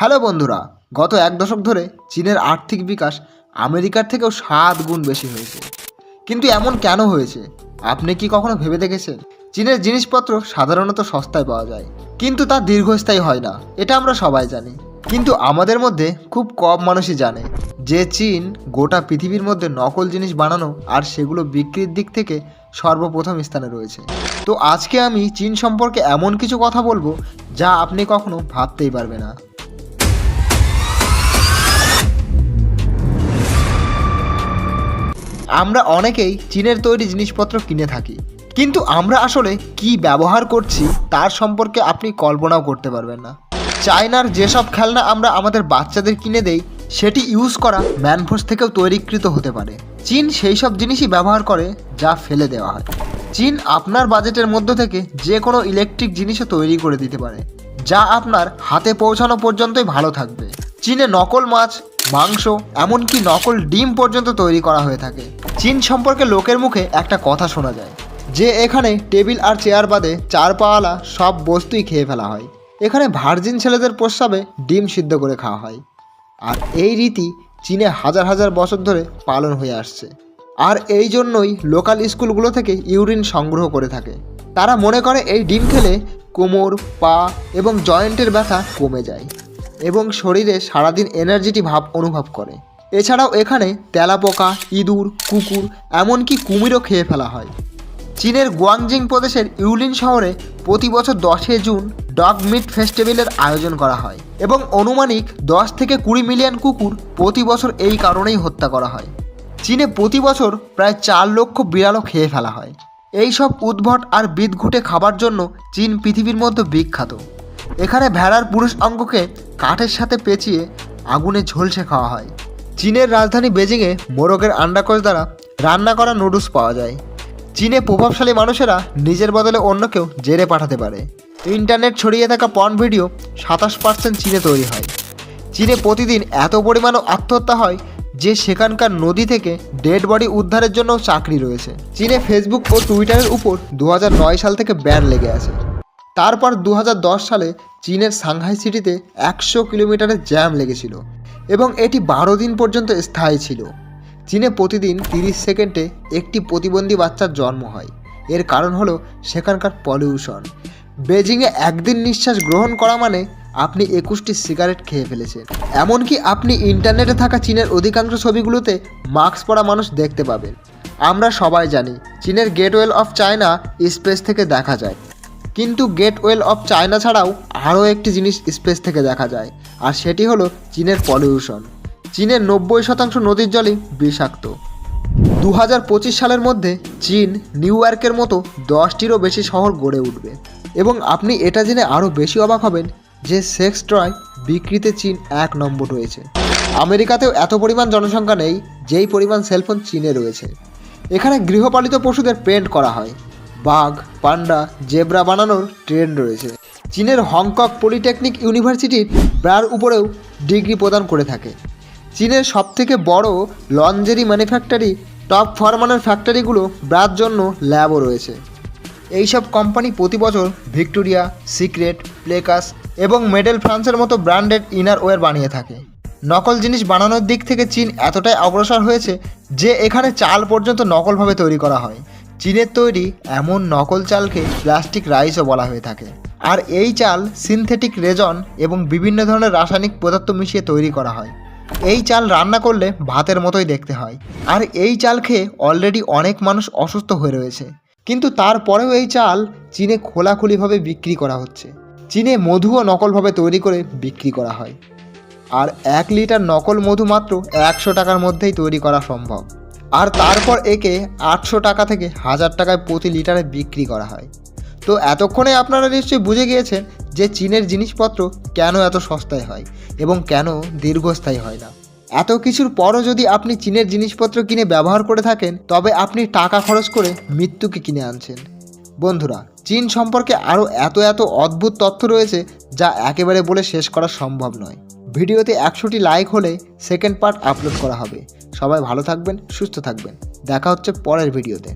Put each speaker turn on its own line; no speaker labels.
Hello বন্ধুরা, গত এক দশক ধরে চীনের আর্থিক বিকাশ আমেরিকার থেকেও সাত গুণ বেশি হয়েছে। কিন্তু এমন কেন হয়েছে? আপনি কি কখনো ভেবে দেখেছেন? চীনের জিনিসপত্র সাধারণত সস্তায় পাওয়া যায়, কিন্তু তা দীর্ঘস্থায়ী হয় না, এটা আমরা সবাই জানি। কিন্তু আমাদের মধ্যে খুব কম মানুষই জানে যে চীন গোটা পৃথিবীর মধ্যে নকল জিনিস বানানো আর সেগুলো বিক্রির দিক থেকে সর্বপ্রথম স্থানে রয়েছে। তো আজকে আমি চীন সম্পর্কে এমন কিছু কথা বলব যা আপনি কখনো ভাবতেই পারবে না। আমরা অনেকেই চীনের তৈরি জিনিসপত্র কিনে থাকি। কিন্তু আমরা আসলে কি ব্যবহার করছি তার সম্পর্কে আপনি কল্পনাও করতে পারবেন না। চায়নার যেসব খেলনা আমরা আমাদের বাচ্চাদের কিনে দেই, সেটি ইউজ করা ম্যানফোর্স থেকেও তৈরিকৃত হতে পারে। চীন সেই সব জিনিসই ব্যবহার করে যা ফেলে দেওয়া হয়। চীন আপনার বাজেটের মধ্য থেকে যে কোনো ইলেকট্রিক জিনিসও তৈরি করে দিতে পারে, যা আপনার হাতে পৌঁছানো পর্যন্তই ভালো থাকবে। চীনে নকল মাছ মাংস, এমনকি নকল ডিম পর্যন্ত তৈরি করা হয়ে থাকে। চীন সম্পর্কে লোকের মুখে একটা কথা শোনা যায়, যে এখানে টেবিল আর চেয়ার বাদে চার পাওয়ালা সব বস্তুই খেয়ে ফেলা হয়। এখানে ভার্জিন ছেলেদের প্রস্রাবে ডিম সিদ্ধ করে খাওয়া হয়। আর এই রীতি চীনে হাজার হাজার বছর ধরে পালন হয়ে আসছে। আর এই জন্যই লোকাল স্কুলগুলো থেকে ইউরিন সংগ্রহ করে থাকে। তারা মনে করে এই ডিম খেলে কোমর, পা এবং জয়েন্টের ব্যথা কমে যায়। এবং শরীরে সারাদিন এনার্জিটি ভাব অনুভব করে। এছাড়াও এখানে তেলাপোকা, ইঁদুর, কুকুর, এমনকি কুমিরও খেয়ে ফেলা হয়। চীনের গুয়াংজিং প্রদেশের ইউলিন শহরে প্রতি বছর দশই জুন ডগ মিট ফেস্টিভ্যালের আয়োজন করা হয় এবং অনুমানিক দশ থেকে কুড়ি মিলিয়ন কুকুর প্রতি বছর এই কারণেই হত্যা করা হয়। চীনে প্রতি বছর প্রায় চার লক্ষ বিড়ালও খেয়ে ফেলা হয়। এই সব উদ্ভট আর বিদঘুটে খাবার জন্য চীন পৃথিবীর মধ্যে বিখ্যাত। এখানে ভেড়ার পুরুষ অঙ্গকে কাঠের সাথে পেঁচিয়ে আগুনে ঝলসে খাওয়া হয়। চীনের রাজধানী বেজিংয়ে মোরগের আন্ডাকোষ দ্বারা রান্না করা নুডলস পাওয়া যায়। চীনে প্রভাবশালী মানুষেরা নিজের বদলে অন্য কেউ জেরে পাঠাতে পারে। ইন্টারনেট ছড়িয়ে থাকা পর্ন ভিডিও সাতাশ পার্সেন্ট চীনে তৈরি হয়। চীনে প্রতিদিন এত পরিমাণ আত্মহত্যা হয় যে সেখানকার নদী থেকে ডেড বডি উদ্ধারের জন্য চাকরি রয়েছে। চীনে ফেসবুক ও টুইটারের উপর দু হাজার নয় সাল থেকে ব্যান লেগে আছে। তারপর দু হাজার দশ সালে চীনের সাংহাই সিটিতে একশো কিলোমিটারের জ্যাম লেগেছিল এবং এটি বারো দিন পর্যন্ত স্থায়ী ছিল। চীনে প্রতিদিন তিরিশ সেকেন্ডে একটি প্রতিবন্ধী বাচ্চার জন্ম হয়। এর কারণ হলো সেখানকার পলিউশন। বেজিংয়ে একদিন নিঃশ্বাস গ্রহণ করা মানে আপনি একুশটি সিগারেট খেয়ে ফেলেছেন। এমনকি আপনি ইন্টারনেটে থাকা চীনের অধিকাংশ ছবিগুলোতে মাস্ক পরা মানুষ দেখতে পাবেন। আমরা সবাই জানি, চীনের গেটওয়েল অফ চায়না স্পেস থেকে দেখা যায়। কিন্তু গেটওয়েল অফ চায়না ছাড়াও আরও একটি জিনিস স্পেস থেকে দেখা যায়, আর সেটি হলো চীনের পলিউশন। চীনের নব্বই শতাংশ নদীর জলই বিষাক্ত। দু হাজার পঁচিশ সালের মধ্যে চীন নিউ ইয়র্কের মতো দশটিরও বেশি শহর গড়ে উঠবে। এবং আপনি এটা জেনে আরও বেশি অবাক হবেন যে সেক্স ট্রয় বিক্রিতে চীন এক নম্বর রয়েছে। আমেরিকাতেও এত পরিমাণ জনসংখ্যা নেই, যেই পরিমাণ সেলফোন চীনে রয়েছে। এখানে গৃহপালিত পশুদের পেন্ট করা হয়। বাঘ, পান্ডা, জেব্রা বানানোর ট্রেন্ড রয়েছে। চীনের হংকং পলিটেকনিক ইউনিভার্সিটির ব্রার উপরেও ডিগ্রি প্রদান করে থাকে। চীনের সবথেকে বড় লঞ্জেরি ম্যানুফ্যাক্টরি টপ ফরমানের ফ্যাক্টরিগুলো ব্রার জন্য ল্যাবও রয়েছে। এইসব কোম্পানি প্রতি বছর ভিক্টোরিয়া, সিক্রেট, প্লেকাস এবং মেডেল ফ্রান্সের মতো ব্র্যান্ডেড ইনার ওয়্যার বানিয়ে থাকে। নকল জিনিস বানানোর দিক থেকে চীন এতটাই অগ্রসর হয়েছে যে এখানে চাল পর্যন্ত নকলভাবে তৈরি করা হয়। চীনের তৈরি এমন নকল চালকে প্লাস্টিক রাইসও বলা হয়ে থাকে। আর এই চাল সিনথেটিক রেজন এবং বিভিন্ন ধরনের রাসায়নিক পদার্থ মিশিয়ে তৈরি করা হয়। এই চাল রান্না করলে ভাতের মতোই দেখতে হয়। আর এই চাল খেয়ে অলরেডি অনেক মানুষ অসুস্থ হয়ে রয়েছে। কিন্তু তারপরেও এই চাল চীনে খোলাখুলিভাবে বিক্রি করা হচ্ছে। চীনে মধুও নকলভাবে তৈরি করে বিক্রি করা হয়। আর এক লিটার নকল মধু মাত্র একশো টাকার মধ্যেই তৈরি করা সম্ভব। আর তারপর একে আটশো টাকা থেকে হাজার টাকায় প্রতি লিটারে বিক্রি করা হয়। তো এতক্ষণে আপনারা নিশ্চয়ই বুঝে গিয়েছেন যে চীনের জিনিসপত্র কেন এত সস্তায় হয় এবং কেন দীর্ঘস্থায়ী হয় না। এত কিছুর পরও যদি আপনি চীনের জিনিসপত্র কিনে ব্যবহার করে থাকেন, তবে আপনি টাকা খরচ করে মৃত্যুকে কিনে আনছেন। বন্ধুরা, চীন সম্পর্কে আরও এত এত অদ্ভুত তথ্য রয়েছে যা একেবারে বলে শেষ করা সম্ভব নয়। ভিডিওতে একশোটি লাইক হলে সেকেন্ড পার্ট আপলোড করা হবে। সবাই ভালো থাকবেন, সুস্থ থাকবেন। দেখা হচ্ছে পরের ভিডিওতে।